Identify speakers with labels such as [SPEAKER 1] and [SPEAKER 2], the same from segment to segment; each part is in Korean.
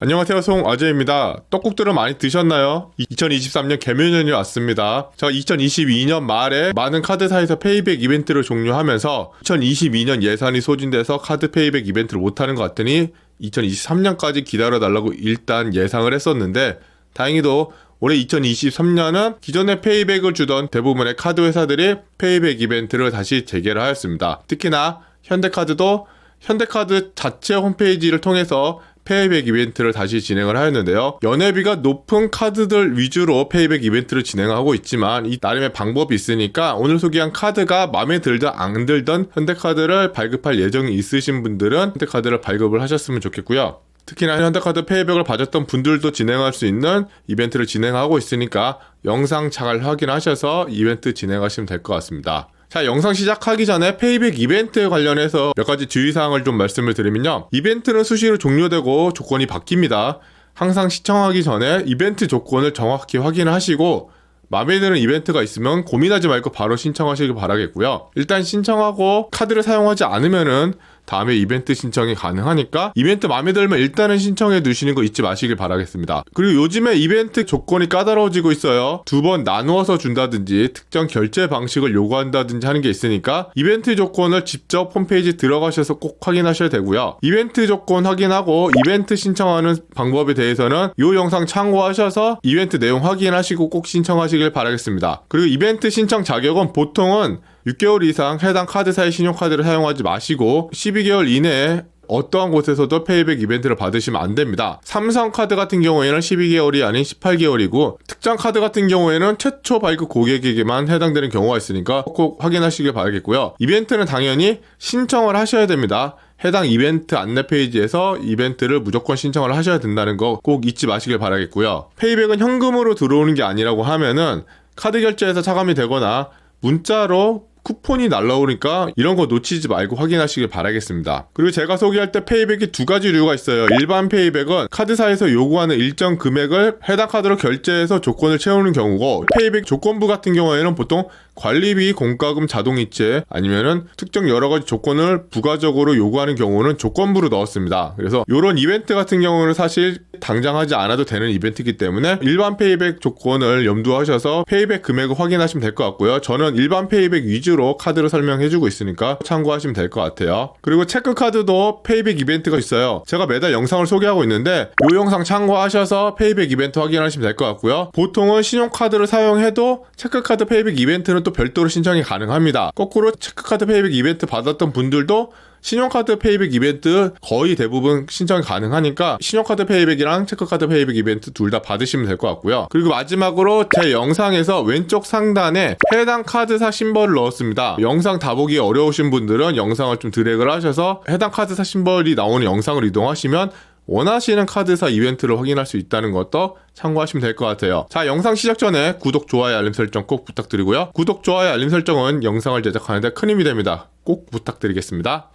[SPEAKER 1] 안녕하세요 송 아재입니다. 떡국들은 많이 드셨나요? 2023년 개묘년이 왔습니다. 저 2022년 말에 많은 카드사에서 페이백 이벤트를 종료하면서 2022년 예산이 소진돼서 카드 페이백 이벤트를 못하는 것 같더니 2023년까지 기다려달라고 일단 예상을 했었는데 다행히도 올해 2023년은 기존에 페이백을 주던 대부분의 카드 회사들이 페이백 이벤트를 다시 재개를 하였습니다. 특히나 현대카드도 현대카드 자체 홈페이지를 통해서 페이백 이벤트를 다시 진행을 하였는데요. 연회비가 높은 카드들 위주로 페이백 이벤트를 진행하고 있지만 이 나름의 방법이 있으니까 오늘 소개한 카드가 마음에 들든 안 들던 현대카드를 발급할 예정이 있으신 분들은 현대카드를 발급을 하셨으면 좋겠고요. 특히나 현대카드 페이백을 받았던 분들도 진행할 수 있는 이벤트를 진행하고 있으니까 영상 잘 확인하셔서 이벤트 진행하시면 될 것 같습니다. 자, 영상 시작하기 전에 페이백 이벤트에 관련해서 몇 가지 주의사항을 좀 말씀을 드리면요. 이벤트는 수시로 종료되고 조건이 바뀝니다. 항상 시청하기 전에 이벤트 조건을 정확히 확인하시고 마음에 드는 이벤트가 있으면 고민하지 말고 바로 신청하시길 바라겠고요. 일단 신청하고 카드를 사용하지 않으면은 다음에 이벤트 신청이 가능하니까 이벤트 마음에 들면 일단은 신청해 두시는 거 잊지 마시길 바라겠습니다. 그리고 요즘에 이벤트 조건이 까다로워지고 있어요. 두 번 나누어서 준다든지 특정 결제 방식을 요구한다든지 하는 게 있으니까 이벤트 조건을 직접 홈페이지 들어가셔서 꼭 확인하셔야 되고요. 이벤트 조건 확인하고 이벤트 신청하는 방법에 대해서는 이 영상 참고하셔서 이벤트 내용 확인하시고 꼭 신청하시길 바라겠습니다. 그리고 이벤트 신청 자격은 보통은 6개월 이상 해당 카드사의 신용카드를 사용하지 마시고 12개월 이내에 어떠한 곳에서도 페이백 이벤트를 받으시면 안 됩니다. 삼성카드 같은 경우에는 12개월이 아닌 18개월이고 특정 카드 같은 경우에는 최초 발급 고객에게만 해당되는 경우가 있으니까 꼭 확인하시길 바라겠고요. 이벤트는 당연히 신청을 하셔야 됩니다. 해당 이벤트 안내 페이지에서 이벤트를 무조건 신청을 하셔야 된다는 거 꼭 잊지 마시길 바라겠고요. 페이백은 현금으로 들어오는 게 아니라고 하면은 카드 결제에서 차감이 되거나 문자로 쿠폰이 날라오니까 이런 거 놓치지 말고 확인하시길 바라겠습니다. 그리고 제가 소개할 때 페이백이 두 가지 류가 있어요. 일반 페이백은 카드사에서 요구하는 일정 금액을 해당 카드로 결제해서 조건을 채우는 경우고 페이백 조건부 같은 경우에는 보통 관리비, 공과금, 자동이체 아니면은 특정 여러 가지 조건을 부가적으로 요구하는 경우는 조건부로 넣었습니다. 그래서 이런 이벤트 같은 경우는 사실 당장 하지 않아도 되는 이벤트이기 때문에 일반 페이백 조건을 염두하셔서 페이백 금액을 확인하시면 될 것 같고요. 저는 일반 페이백 위주로 카드를 설명해주고 있으니까 참고하시면 될 것 같아요. 그리고 체크카드도 페이백 이벤트가 있어요. 제가 매달 영상을 소개하고 있는데 이 영상 참고하셔서 페이백 이벤트 확인하시면 될 것 같고요. 보통은 신용카드를 사용해도 체크카드 페이백 이벤트는 또 별도로 신청이 가능합니다. 거꾸로 체크카드 페이백 이벤트 받았던 분들도 신용카드 페이백 이벤트 거의 대부분 신청이 가능하니까 신용카드 페이백이랑 체크카드 페이백 이벤트 둘 다 받으시면 될 것 같고요. 그리고 마지막으로 제 영상에서 왼쪽 상단에 해당 카드사 심벌을 넣었습니다. 영상 다 보기 어려우신 분들은 영상을 좀 드래그를 하셔서 해당 카드사 심벌이 나오는 영상을 이동하시면 원하시는 카드사 이벤트를 확인할 수 있다는 것도 참고하시면 될 것 같아요. 자, 영상 시작 전에 구독, 좋아요, 알림 설정 꼭 부탁드리고요. 구독, 좋아요, 알림 설정은 영상을 제작하는데 큰 힘이 됩니다. 꼭 부탁드리겠습니다.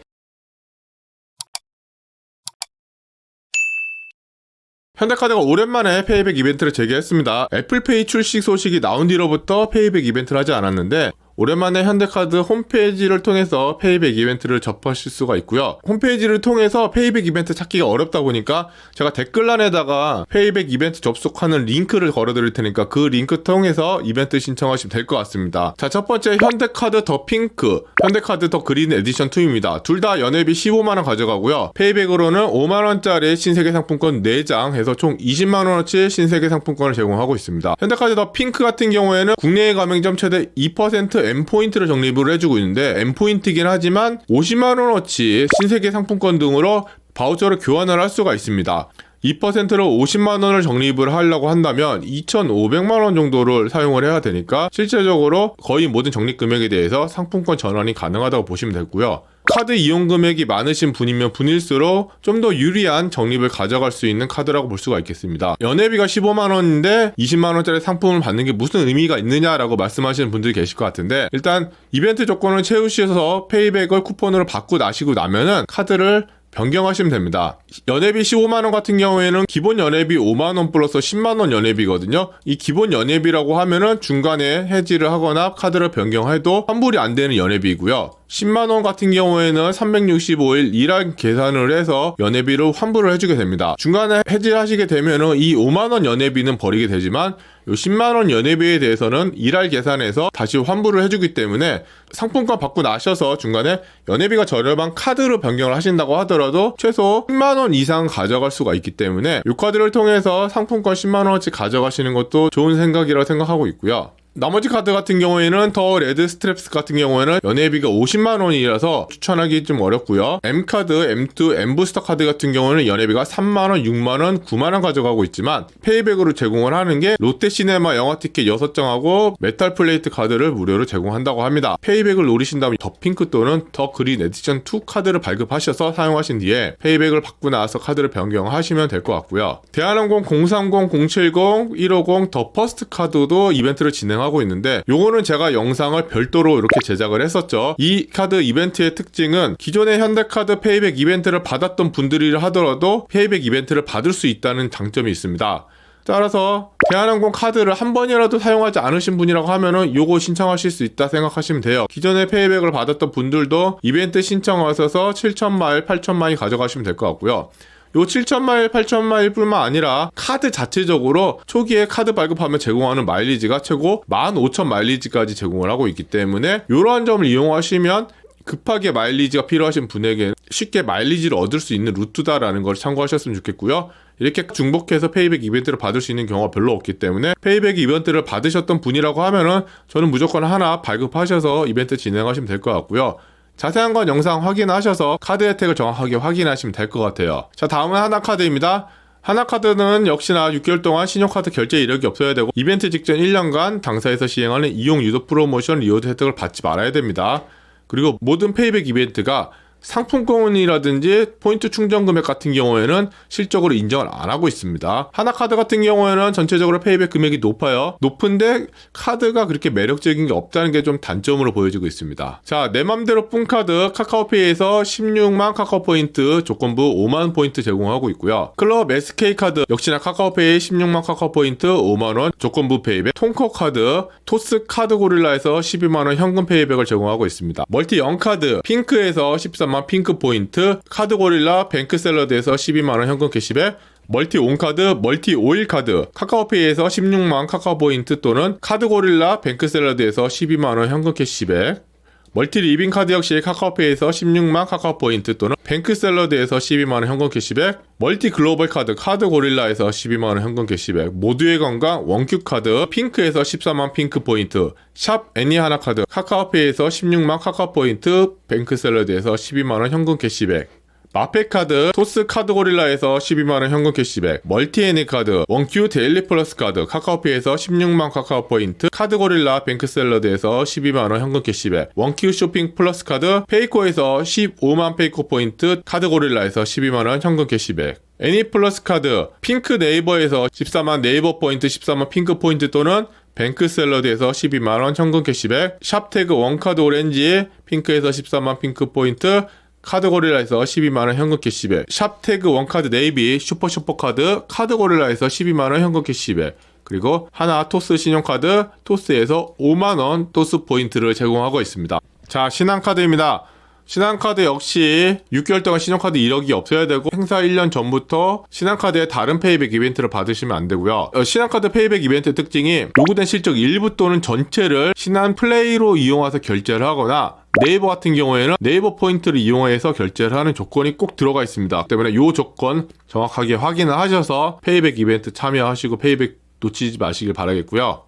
[SPEAKER 1] 현대카드가 오랜만에 페이백 이벤트를 재개했습니다. 애플페이 출시 소식이 나온 뒤로부터 페이백 이벤트를 하지 않았는데 오랜만에 현대카드 홈페이지를 통해서 페이백 이벤트를 접하실 수가 있고요. 홈페이지를 통해서 페이백 이벤트 찾기가 어렵다 보니까 제가 댓글란에다가 페이백 이벤트 접속하는 링크를 걸어드릴 테니까 그 링크 통해서 이벤트 신청하시면 될 것 같습니다. 자, 첫 번째 현대카드 더 핑크, 현대카드 더 그린 에디션 2입니다. 둘 다 연회비 15만원 가져가고요. 페이백으로는 5만원짜리 신세계 상품권 4장 해서 총 20만원어치 신세계 상품권을 제공하고 있습니다. 현대카드 더 핑크 같은 경우에는 국내외 가맹점 최대 2% M포인트를 적립을 해주고 있는데 M포인트긴 하지만 50만원어치 신세계 상품권 등으로 바우처를 교환을 할 수가 있습니다. 2%로 50만 원을 적립을 하려고 한다면 2,500만 원 정도를 사용을 해야 되니까 실제적으로 거의 모든 적립 금액에 대해서 상품권 전환이 가능하다고 보시면 되고요. 카드 이용 금액이 많으신 분이면 분일수록 좀 더 유리한 적립을 가져갈 수 있는 카드라고 볼 수가 있겠습니다. 연회비가 15만 원인데 20만 원짜리 상품을 받는 게 무슨 의미가 있느냐라고 말씀하시는 분들이 계실 것 같은데 일단 이벤트 조건을 채우셔서 페이백을 쿠폰으로 받고 나시고 나면은 카드를 변경하시면 됩니다. 연회비 15만원 같은 경우에는 기본 연회비 5만원 플러스 10만원 연회비거든요. 이 기본 연회비라고 하면은 중간에 해지를 하거나 카드를 변경해도 환불이 안 되는 연회비이고요. 10만원 같은 경우에는 365일 일한 계산을 해서 연회비를 환불을 해주게 됩니다. 중간에 해지하시게 되면은 이 5만원 연회비는 버리게 되지만 요 10만원 연회비에 대해서는 일할 계산해서 다시 환불을 해주기 때문에 상품권 받고 나셔서 중간에 연회비가 저렴한 카드로 변경을 하신다고 하더라도 최소 10만원 이상 가져갈 수가 있기 때문에 이 카드를 통해서 상품권 10만원어치 가져가시는 것도 좋은 생각이라고 생각하고 있고요. 나머지 카드 같은 경우에는 더 레드 스트랩스 같은 경우에는 연회비가 50만 원이라서 추천하기 좀 어렵고요. M 카드, M2, M 부스터 카드 같은 경우는 연회비가 3만 원, 6만 원, 9만 원 가져가고 있지만 페이백으로 제공을 하는 게 롯데 시네마 영화 티켓 6장하고 메탈 플레이트 카드를 무료로 제공한다고 합니다. 페이백을 노리신다면 더 핑크 또는 더 그린 에디션 2 카드를 발급하셔서 사용하신 뒤에 페이백을 받고 나서 카드를 변경하시면 될 것 같고요. 대한항공 030, 070, 150 더 퍼스트 카드도 이벤트를 진행 하고 있는데 요거는 제가 영상을 별도로 이렇게 제작을 했었죠. 이 카드 이벤트의 특징은 기존의 현대카드 페이백 이벤트를 받았던 분들이 하더라도 페이백 이벤트를 받을 수 있다는 장점이 있습니다. 따라서 대한항공 카드를 한 번이라도 사용하지 않으신 분이라고 하면은 요거 신청하실 수 있다 생각하시면 돼요. 기존에 페이백을 받았던 분들도 이벤트 신청하셔서 7천마일, 8천마일 가져가시면 될 것 같고요. 요 7천마일, 8천마일 뿐만 아니라 카드 자체적으로 초기에 카드 발급하면 제공하는 마일리지가 최고 15,000 마일리지까지 제공을 하고 있기 때문에 이러한 점을 이용하시면 급하게 마일리지가 필요하신 분에게 쉽게 마일리지를 얻을 수 있는 루트다라는 걸 참고하셨으면 좋겠고요. 이렇게 중복해서 페이백 이벤트를 받을 수 있는 경우가 별로 없기 때문에 페이백 이벤트를 받으셨던 분이라고 하면은 저는 무조건 하나 발급하셔서 이벤트 진행하시면 될 것 같고요. 자세한 건 영상 확인하셔서 카드 혜택을 정확하게 확인하시면 될 것 같아요. 자, 다음은 하나카드입니다. 하나카드는 역시나 6개월 동안 신용카드 결제 이력이 없어야 되고 이벤트 직전 1년간 당사에서 시행하는 이용 유도 프로모션 리워드 혜택을 받지 말아야 됩니다. 그리고 모든 페이백 이벤트가 상품권이라든지 포인트 충전 금액 같은 경우에는 실적으로 인정을 안 하고 있습니다. 하나카드 같은 경우에는 전체적으로 페이백 금액이 높아요. 높은데 카드가 그렇게 매력적인 게 없다는 게 좀 단점으로 보여지고 있습니다. 자, 내 맘대로 뿜카드 카카오페이에서 16만 카카오 포인트 조건부 5만 포인트 제공하고 있고요. 클럽 SK 카드 역시나 카카오페이 16만 카카오 포인트 5만 원 조건부 페이백, 통커 카드, 토스 카드 고릴라에서 12만 원 현금 페이백을 제공하고 있습니다. 멀티 0 카드 핑크에서 13만 핑크 포인트, 카드 고릴라 뱅크 샐러드에서 12만 원 현금 캐시백, 멀티 온카드, 멀티 오일 카드, 카카오페이에서 16만 카카오 포인트 또는 카드 고릴라 뱅크 샐러드에서 12만 원 현금 캐시백, 멀티 리빙 카드 역시 카카오페이에서 16만 카카오 포인트 또는 뱅크 샐러드에서 12만 원 현금 캐시백, 멀티 글로벌 카드 카드 고릴라에서 12만 원 현금 캐시백, 모두의 건강 원큐 카드 핑크에서 14만 핑크 포인트, 샵 애니 하나 카드 카카오페이에서 16만 카카오 포인트, 뱅크 샐러드에서 12만 원 현금 캐시백, 마페카드, 토스 카드 고릴라에서 12만원 현금 캐시백, 멀티 애니 카드, 원큐 데일리 플러스 카드, 카카오페이에서 16만 카카오 포인트, 카드 고릴라 뱅크샐러드에서 12만원 현금 캐시백, 원큐 쇼핑 플러스 카드, 페이코에서 15만 페이코 포인트, 카드 고릴라에서 12만원 현금 캐시백, 애니 플러스 카드, 핑크 네이버에서 14만 네이버 포인트, 14만 핑크 포인트 또는 뱅크 샐러드에서 12만원 현금 캐시백, 샵태그 원카드 오렌지, 핑크에서 14만 핑크 포인트, 카드 고릴라에서 12만원 현금 캐시백. 샵태그 원카드 네이비 슈퍼 슈퍼 카드 카드 고릴라에서 12만원 현금 캐시백. 그리고 하나 토스 신용카드 토스에서 5만원 토스 포인트를 제공하고 있습니다. 자 신한카드입니다 신한카드 역시 6개월 동안 신용카드 이력이 없어야 되고 행사 1년 전부터 신한카드의 다른 페이백 이벤트를 받으시면 안 되고요. 어, 신한카드 페이백 이벤트 특징이 요구된 실적 일부 또는 전체를 신한 플레이로 이용해서 결제를 하거나 네이버 같은 경우에는 네이버 포인트를 이용해서 결제를 하는 조건이 꼭 들어가 있습니다. 때문에 이 조건 정확하게 확인을 하셔서 페이백 이벤트 참여하시고 페이백 놓치지 마시길 바라겠고요.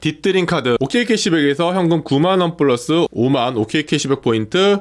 [SPEAKER 1] 뒷드림 카드 OK 캐시백에서 현금 9만원 플러스 5만 OK 캐시백 포인트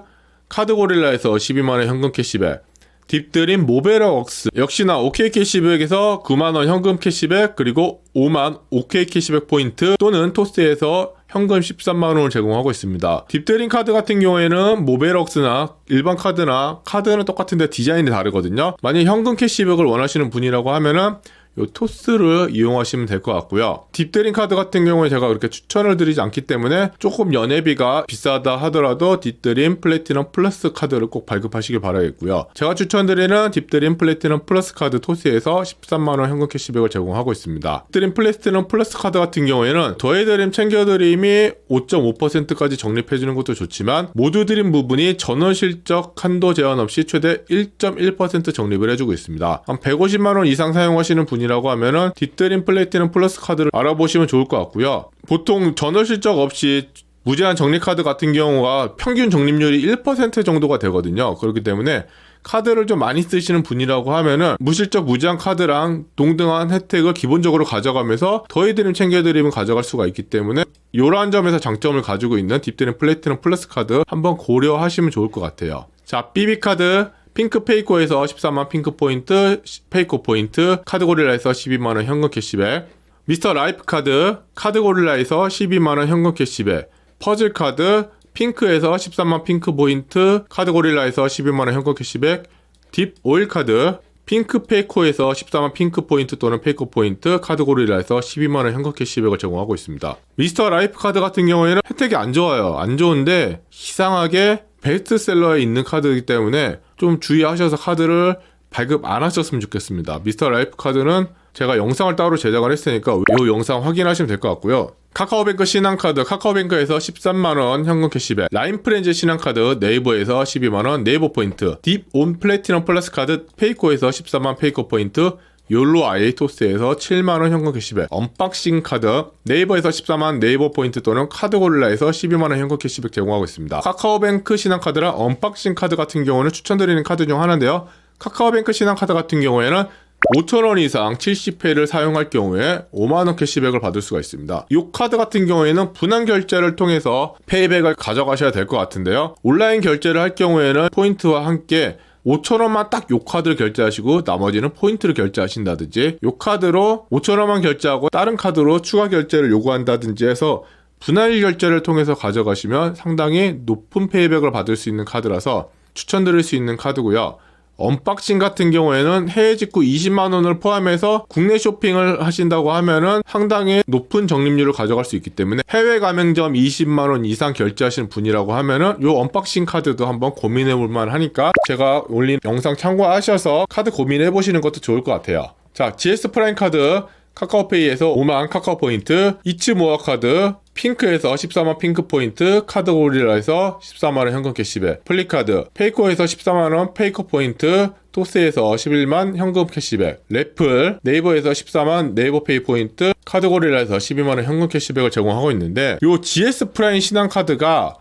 [SPEAKER 1] 카드 고릴라에서 12만원 현금 캐시백 딥드림 모베러웍스 역시나 OK 캐시백에서 9만원 현금 캐시백 그리고 5만 OK 캐시백 포인트 또는 토스에서 현금 13만원을 제공하고 있습니다. 딥드림 카드 같은 경우에는 모베럭스나 일반 카드나 카드는 똑같은데 디자인이 다르거든요. 만약 현금 캐시백을 원하시는 분이라고 하면은 요 토스를 이용하시면 될 것 같고요. 딥드림 카드 같은 경우에 제가 그렇게 추천을 드리지 않기 때문에 조금 연회비가 비싸다 하더라도 딥드림 플래티넘 플러스 카드를 꼭 발급하시길 바라겠고요. 제가 추천드리는 딥드림 플래티넘 플러스 카드 토스에서 13만원 현금 캐시백을 제공하고 있습니다. 딥드림 플래티넘 플러스 카드 같은 경우에는 더해드림 챙겨드림이 5.5%까지 적립해주는 것도 좋지만 모두 드림 부분이 전원 실적 한도 제한 없이 최대 1.1% 적립을 해주고 있습니다. 한 150만원 이상 사용하시는 분이 라고 하면은 딥드림 플래티넘 플러스 카드를 알아보시면 좋을 것 같고요. 보통 전원 실적 없이 무제한 적립 카드 같은 경우가 평균 적립률이 1% 정도가 되거든요. 그렇기 때문에 카드를 좀 많이 쓰시는 분이라고 하면은 무실적 무제한 카드랑 동등한 혜택을 기본적으로 가져가면서 더해드림 챙겨드리면 가져갈 수가 있기 때문에 이러한 점에서 장점을 가지고 있는 딥드림 플래티넘 플러스 카드 한번 고려하시면 좋을 것 같아요. 자, BB 카드 핑크 페이코에서 13만 핑크 포인트, 페이코 포인트, 카드 고릴라에서 12만원 현금 캐시백, 미스터 라이프 카드, 카드 고릴라에서 12만원 현금 캐시백, 퍼즐 카드, 핑크에서 13만 핑크 포인트, 카드 고릴라에서 12만원 현금 캐시백, 딥 오일 카드, 핑크 페이코에서 14만 핑크 포인트 또는 페이코 포인트, 카드 고릴라에서 12만원 현금 캐시백을 제공하고 있습니다. 미스터 라이프 카드 같은 경우에는 혜택이 안 좋아요. 안 좋은데, 이상하게 베스트셀러에 있는 카드이기 때문에 좀 주의하셔서 카드를 발급 안 하셨으면 좋겠습니다. 미스터 라이프 카드는 제가 영상을 따로 제작을 했으니까 이 영상 확인하시면 될 것 같고요. 카카오뱅크 신한카드 카카오뱅크에서 13만원 현금 캐시백 라인프렌즈 신한카드 네이버에서 12만원 네이버 포인트 딥 온 플래티넘 플러스 카드 페이코에서 13만 페이코 포인트 욜로 아이토스에서 7만원 현금 캐시백 언박싱 카드 네이버에서 14만 네이버 포인트 또는 카드골라에서 12만원 현금 캐시백 제공하고 있습니다 카카오뱅크 신한카드랑 언박싱 카드 같은 경우는 추천드리는 카드 중 하나인데요 카카오뱅크 신한카드 같은 경우에는 5,000원 이상 70회를 사용할 경우에 5만원 캐시백을 받을 수가 있습니다. 이 카드 같은 경우에는 분할 결제를 통해서 페이백을 가져가셔야 될 것 같은데요. 온라인 결제를 할 경우에는 포인트와 함께 5,000원만 딱 요 카드를 결제하시고 나머지는 포인트를 결제하신다든지 요 카드로 5,000원만 결제하고 다른 카드로 추가 결제를 요구한다든지 해서 분할 결제를 통해서 가져가시면 상당히 높은 페이백을 받을 수 있는 카드라서 추천드릴 수 있는 카드고요. 언박싱 같은 경우에는 해외 직구 20만 원을 포함해서 국내 쇼핑을 하신다고 하면은 상당히 높은 적립률을 가져갈 수 있기 때문에 해외 가맹점 20만 원 이상 결제하시는 분이라고 하면은 요 언박싱 카드도 한번 고민해 볼 만 하니까 제가 올린 영상 참고하셔서 카드 고민해 보시는 것도 좋을 것 같아요. 자, GS 프라임 카드 카카오페이에서 5만 카카오 포인트, 이츠 모아 카드, 핑크에서 14만 핑크 포인트, 카드 고릴라에서 14만원 현금 캐시백, 플리카드, 페이코에서 14만원 페이커 포인트, 토스에서 11만 현금 캐시백, 래플, 네이버에서 14만 네이버 페이 포인트, 카드 고릴라에서 12만원 현금 캐시백을 제공하고 있는데, 요 GS 프라임 신한카드가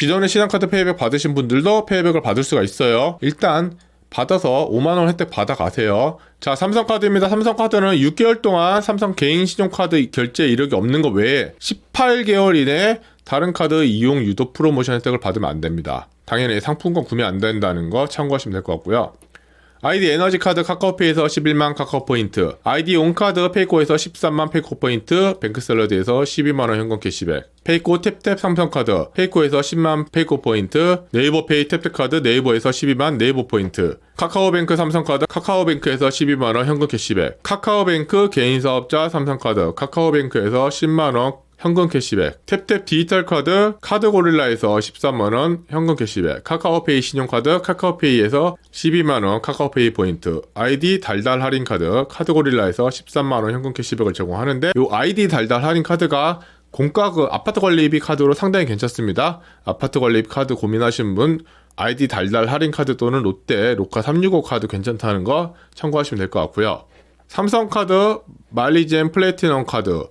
[SPEAKER 1] 기존의 신한카드 페이백 받으신 분들도 페이백을 받을 수가 있어요. 일단 받아서 5만원 혜택 받아가세요. 자, 삼성카드입니다. 삼성카드는 6개월 동안 삼성 개인 신용카드 결제 이력이 없는 것 외에 18개월 이내에 다른 카드 이용 유도 프로모션 혜택을 받으면 안 됩니다. 당연히 상품권 구매 안 된다는 거 참고하시면 될 것 같고요. 아이디 에너지 카드 카카오페이에서 11만 카카오 포인트, 아이디 온카드 페이코에서 13만 페이코 포인트, 뱅크샐러드에서 12만 원 현금 캐시백, 페이코 탭탭 삼성카드, 페이코에서 10만 페이코 포인트, 네이버페이 탭탭카드 네이버에서 12만 네이버 포인트, 카카오뱅크 삼성카드 카카오뱅크에서 12만 원 현금 캐시백, 카카오뱅크 개인 사업자 삼성카드 카카오뱅크에서 10만 원 현금 캐시백, 탭탭 디지털 카드 카드 고릴라에서 13만원 현금 캐시백, 카카오페이 신용카드 카카오페이에서 12만원 카카오페이 포인트, 아이디 달달 할인 카드 카드 고릴라에서 13만원 현금 캐시백을 제공하는데 이 아이디 달달 할인 카드가 공가 그 아파트 관리비 카드로 상당히 괜찮습니다. 아파트 관리비 카드 고민하신 분 아이디 달달 할인 카드 또는 롯데 로카 365 카드 괜찮다는 거 참고하시면 될 것 같고요. 삼성카드 마일리지앤 플래티넘 카드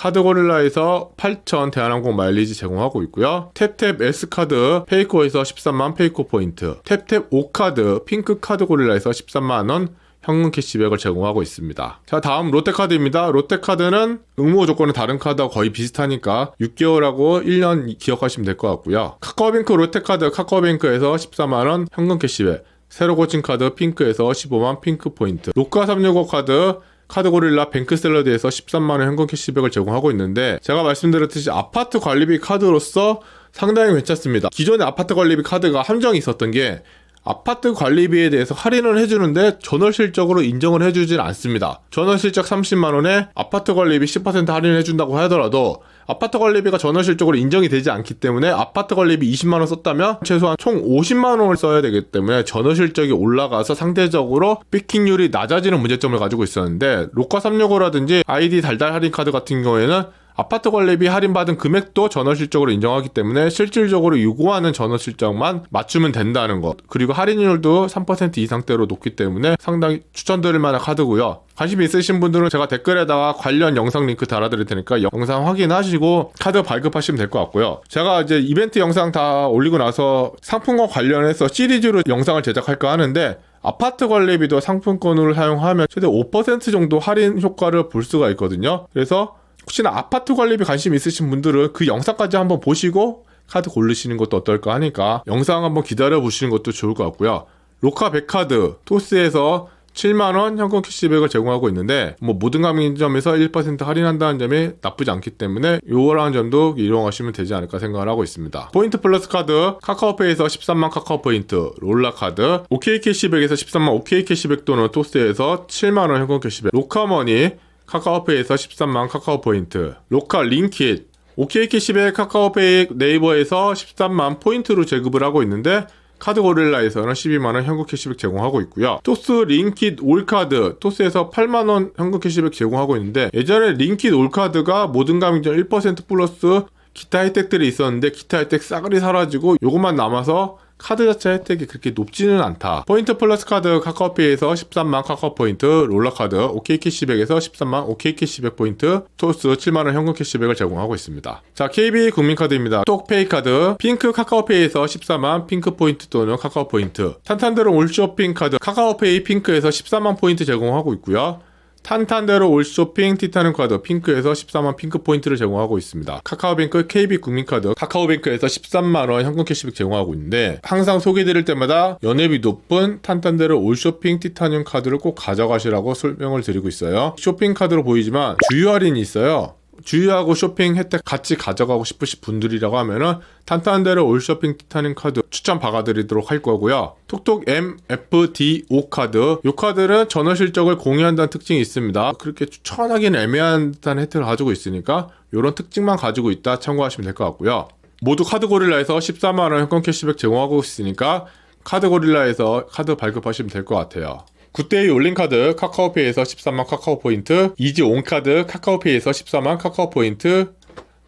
[SPEAKER 1] 카드 고릴라에서 8,000 대한항공 마일리지 제공하고 있고요. 탭탭 S카드 페이코에서 13만 페이코 포인트, 탭탭 O카드 핑크 카드 고릴라에서 13만 원 현금 캐시백을 제공하고 있습니다. 자, 다음 롯데카드입니다. 롯데카드는 응모 조건은 다른 카드와 거의 비슷하니까 6개월하고 1년 기억하시면 될 것 같고요. 카카오뱅크 롯데카드 카카오뱅크에서 14만원 현금 캐시백, 새로 고친 카드 핑크에서 15만 핑크 포인트, 로카 365 카드 카드고릴라 뱅크샐러드에서 13만원 현금 캐시백을 제공하고 있는데 제가 말씀드렸듯이 아파트 관리비 카드로서 상당히 괜찮습니다. 기존의 아파트 관리비 카드가 함정이 있었던 게 아파트 관리비에 대해서 할인을 해주는데 전월 실적으로 인정을 해주진 않습니다. 전월 실적 30만 원에 아파트 관리비 10% 할인해준다고 하더라도 아파트 관리비가 전월 실적으로 인정이 되지 않기 때문에 아파트 관리비 20만 원 썼다면 최소한 총 50만 원을 써야 되기 때문에 전월 실적이 올라가서 상대적으로 피킹률이 낮아지는 문제점을 가지고 있었는데 로카 365라든지 아이디 달달 할인 카드 같은 경우에는 아파트 관리비 할인받은 금액도 전월 실적으로 인정하기 때문에 실질적으로 요구하는 전월 실적만 맞추면 된다는 것. 그리고 할인율도 3% 이상대로 높기 때문에 상당히 추천드릴 만한 카드고요. 관심 있으신 분들은 제가 댓글에다가 관련 영상 링크 달아드릴 테니까 영상 확인하시고 카드 발급하시면 될 것 같고요. 제가 이제 이벤트 영상 다 올리고 나서 상품과 관련해서 시리즈로 영상을 제작할까 하는데 아파트 관리비도 상품권을 사용하면 최대 5% 정도 할인 효과를 볼 수가 있거든요. 그래서 혹시나 아파트 관리비 관심 있으신 분들은 그 영상까지 한번 보시고 카드 고르시는 것도 어떨까 하니까 영상 한번 기다려 보시는 것도 좋을 것 같고요. 로카 백카드 토스에서 7만 원 현금 캐시백을 제공하고 있는데 뭐 모든 가맹점에서 1% 할인한다는 점이 나쁘지 않기 때문에 요거라는 점도 이용하시면 되지 않을까 생각을 하고 있습니다. 포인트 플러스 카드 카카오페이에서 13만 카카오 포인트 롤라 카드 OK 캐시백에서 13만 OK 캐시백 또는 토스에서 7만 원 현금 캐시백 로카머니 카카오페이에서 13만 카카오 포인트 로카 링킷 OK 캐시백 카카오페이 네이버에서 13만 포인트로 제급을 하고 있는데 카드 고릴라에서는 12만원 현금 캐시백 제공하고 있고요. 토스 링킷 올카드, 토스에서 8만원 현금 캐시백 제공하고 있는데 예전에 링킷 올카드가 모든 가맹점 1% 플러스 기타 혜택들이 있었는데 기타 혜택 싸그리 사라지고 요것만 남아서 카드 자체 혜택이 그렇게 높지는 않다. 포인트 플러스 카드 카카오페이에서 13만 카카오 포인트, 롤러 카드, OK 캐시백에서 13만 OK 캐시백 포인트, 토스 7만 원 현금 캐시백을 제공하고 있습니다. 자, KB 국민카드입니다. 똑페이 카드, 핑크 카카오페이에서 14만 핑크 포인트 또는 카카오 포인트, 탄탄드로 올쇼핑 카드, 카카오페이 핑크에서 14만 포인트 제공하고 있고요. 탄탄대로 올 쇼핑 티타늄 카드 핑크에서 14만 핑크 포인트를 제공하고 있습니다. 카카오뱅크 KB 국민카드 카카오뱅크에서 13만 원 현금 캐시백 제공하고 있는데 항상 소개드릴 때마다 연회비 높은 탄탄대로 올 쇼핑 티타늄 카드를 꼭 가져가시라고 설명을 드리고 있어요. 쇼핑 카드로 보이지만 주유 할인이 있어요. 주유하고 쇼핑 혜택 같이 가져가고 싶으신 분들이라고 하면은 탄탄대로 올 쇼핑 티타늄 카드 추천 박아드리도록 할 거고요. 톡톡 MFDO 카드 이 카드는 전월 실적을 공유한다는 특징이 있습니다. 그렇게 추천하기는 애매한 듯한 혜택을 가지고 있으니까 이런 특징만 가지고 있다 참고하시면 될 것 같고요. 모두 카드 고릴라에서 14만원 현금 캐시백 제공하고 있으니까 카드 고릴라에서 카드 발급하시면 될 것 같아요. 굿데이 올린카드 카카오페이에서 13만 카카오 포인트, 이지 온카드 카카오페이에서 14만 카카오 포인트,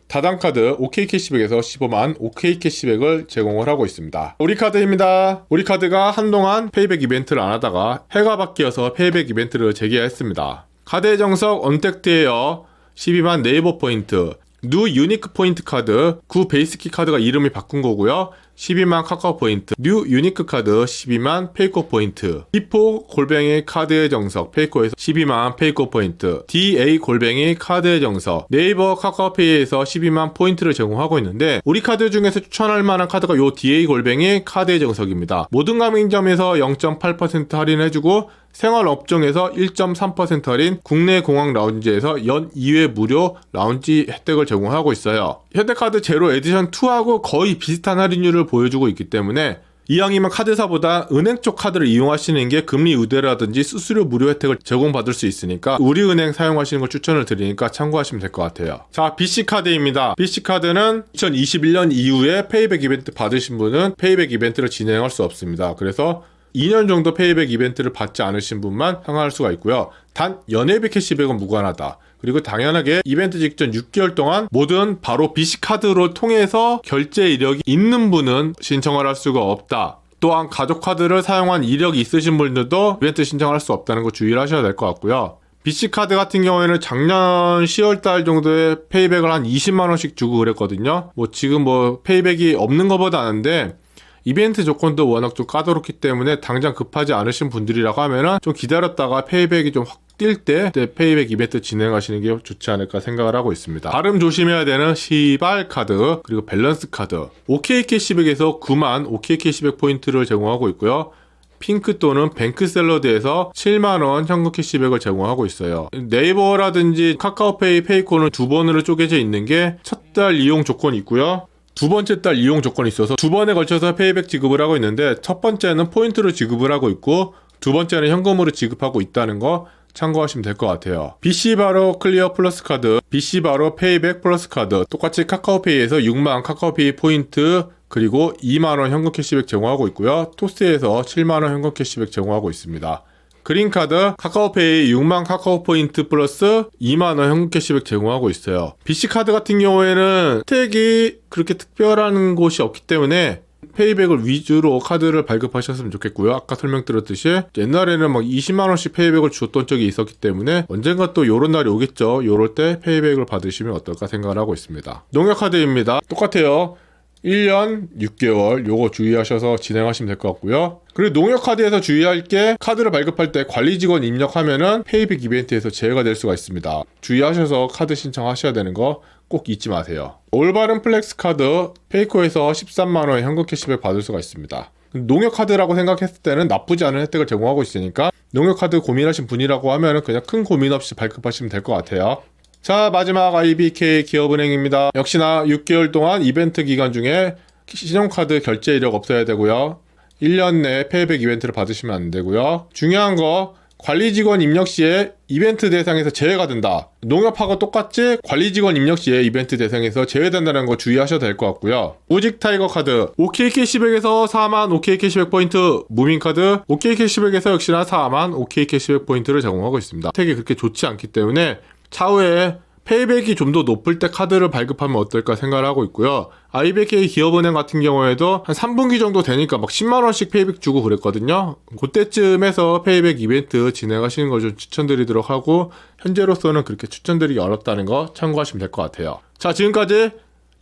[SPEAKER 1] 다단카드 OK 캐시백에서 15만 OK 캐시백을 제공을 하고 있습니다. 우리 카드입니다. 우리 카드가 한동안 페이백 이벤트를 안 하다가 해가 바뀌어서 페이백 이벤트를 재개했습니다. 카드의 정석 언택트에어 12만 네이버 포인트, 누 유니크 포인트 카드, 구 베이스키 카드가 이름이 바꾼 거고요. 12만 카카오 포인트, 뉴 유니크 카드 12만 페이코 포인트, 디포 골뱅이 카드의 정석 페이코에서 12만 페이코 포인트, DA 골뱅이 카드의 정석, 네이버 카카오페이에서 12만 포인트를 제공하고 있는데 우리 카드 중에서 추천할 만한 카드가 요 DA 골뱅이 카드의 정석입니다. 모든 가맹점에서 0.8% 할인해주고 생활 업종에서 1.3% 할인, 국내 공항 라운지에서 연 2회 무료 라운지 혜택을 제공하고 있어요. 현대카드 제로 에디션 2하고 거의 비슷한 할인율을 보여주고 있기 때문에 이왕이면 카드사보다 은행 쪽 카드를 이용하시는 게 금리 우대라든지 수수료 무료 혜택을 제공받을 수 있으니까 우리은행 사용하시는 걸 추천을 드리니까 참고하시면 될 것 같아요. 자, BC카드입니다. BC카드는 2021년 이후에 페이백 이벤트 받으신 분은 페이백 이벤트를 진행할 수 없습니다. 그래서 2년 정도 페이백 이벤트를 받지 않으신 분만 사용할 수가 있고요. 단 연회비 캐시백은 무관하다. 그리고 당연하게 이벤트 직전 6개월 동안 모든 바로 BC카드로 통해서 결제 이력이 있는 분은 신청을 할 수가 없다. 또한 가족 카드를 사용한 이력이 있으신 분들도 이벤트 신청할 수 없다는 거 주의를 하셔야 될 것 같고요. BC카드 같은 경우에는 작년 10월달 정도에 페이백을 한 20만원씩 주고 그랬거든요. 뭐 지금 뭐 페이백이 없는 것보다 아는데 이벤트 조건도 워낙 좀 까다롭기 때문에 당장 급하지 않으신 분들이라고 하면은 좀 기다렸다가 페이백이 좀 확 뛸때 페이백 이벤트 진행하시는 게 좋지 않을까 생각을 하고 있습니다. 발음 조심해야 되는 시발 카드 그리고 밸런스 카드 OK 캐시백에서 9만 OK 캐시백 포인트를 제공하고 있고요. 핑크 또는 뱅크 샐러드에서 7만원 현금 캐시백을 제공하고 있어요. 네이버라든지 카카오페이 페이콘은 두 번으로 쪼개져 있는 게 첫 달 이용 조건이 있고요. 두 번째 달 이용 조건이 있어서 두 번에 걸쳐서 페이백 지급을 하고 있는데 첫 번째는 포인트로 지급을 하고 있고 두 번째는 현금으로 지급하고 있다는 거 참고하시면 될 것 같아요. BC 바로 클리어 플러스 카드, BC 바로 페이백 플러스 카드, 똑같이 카카오페이에서 6만 카카오페이 포인트 그리고 2만원 현금 캐시백 제공하고 있고요. 토스에서 7만원 현금 캐시백 제공하고 있습니다. 그린카드 카카오페이 6만 카카오 포인트 플러스 2만 원 현금 캐시백 제공하고 있어요. BC 카드 같은 경우에는 혜택이 그렇게 특별한 곳이 없기 때문에 페이백을 위주로 카드를 발급하셨으면 좋겠고요. 아까 설명드렸듯이 옛날에는 막 20만 원씩 페이백을 줬던 적이 있었기 때문에 언젠가 또 요런 날이 오겠죠. 요럴 때 페이백을 받으시면 어떨까 생각을 하고 있습니다. 농협 카드입니다. 똑같아요. 1년 6개월 요거 주의하셔서 진행하시면 될 것 같고요. 그리고 농협 카드에서 주의할 게 카드를 발급할 때 관리 직원 입력하면은 페이백 이벤트에서 제외가 될 수가 있습니다. 주의하셔서 카드 신청하셔야 되는 거 꼭 잊지 마세요. 올바른 플렉스 카드 페이코에서 13만 원 현금 캐시백 받을 수가 있습니다. 농협 카드라고 생각했을 때는 나쁘지 않은 혜택을 제공하고 있으니까 농협 카드 고민하신 분이라고 하면은 그냥 큰 고민 없이 발급하시면 될 것 같아요. 자 마지막 IBK 기업은행입니다. 역시나 6개월 동안 이벤트 기간 중에 신용카드 결제 이력 없어야 되고요. 1년 내 페이백 이벤트를 받으시면 안 되고요. 중요한 거 관리 직원 입력 시에 이벤트 대상에서 제외가 된다. 농협하고 똑같이 관리 직원 입력 시에 이벤트 대상에서 제외된다는 거 주의하셔도 될것 같고요. 오직 타이거 카드 OK 캐시백에서 4만 OK 캐시백 포인트 무민 카드 OK 캐시백에서 역시나 4만 OK 캐시백 포인트를 제공하고 있습니다. 혜택이 그렇게 좋지 않기 때문에 차후에 페이백이 좀 더 높을 때 카드를 발급하면 어떨까 생각을 하고 있고요. IBK 기업은행 같은 경우에도 한 3분기 정도 되니까 막 10만원씩 페이백 주고 그랬거든요. 그때쯤에서 페이백 이벤트 진행하시는 걸 좀 추천드리도록 하고, 현재로서는 그렇게 추천드리기 어렵다는 거 참고하시면 될 것 같아요. 자, 지금까지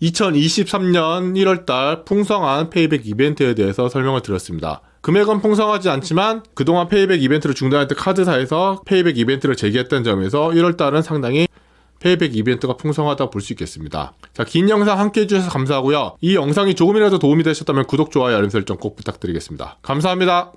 [SPEAKER 1] 2023년 1월달 풍성한 페이백 이벤트에 대해서 설명을 드렸습니다. 금액은 풍성하지 않지만 그동안 페이백 이벤트를 중단할 때 카드사에서 페이백 이벤트를 제기했던 점에서 1월달은 상당히 페이백 이벤트가 풍성하다고 볼수 있겠습니다. 자, 긴 영상 함께 해주셔서 감사하고요. 이 영상이 조금이라도 도움이 되셨다면 구독, 좋아요, 알림 설정 꼭 부탁드리겠습니다. 감사합니다.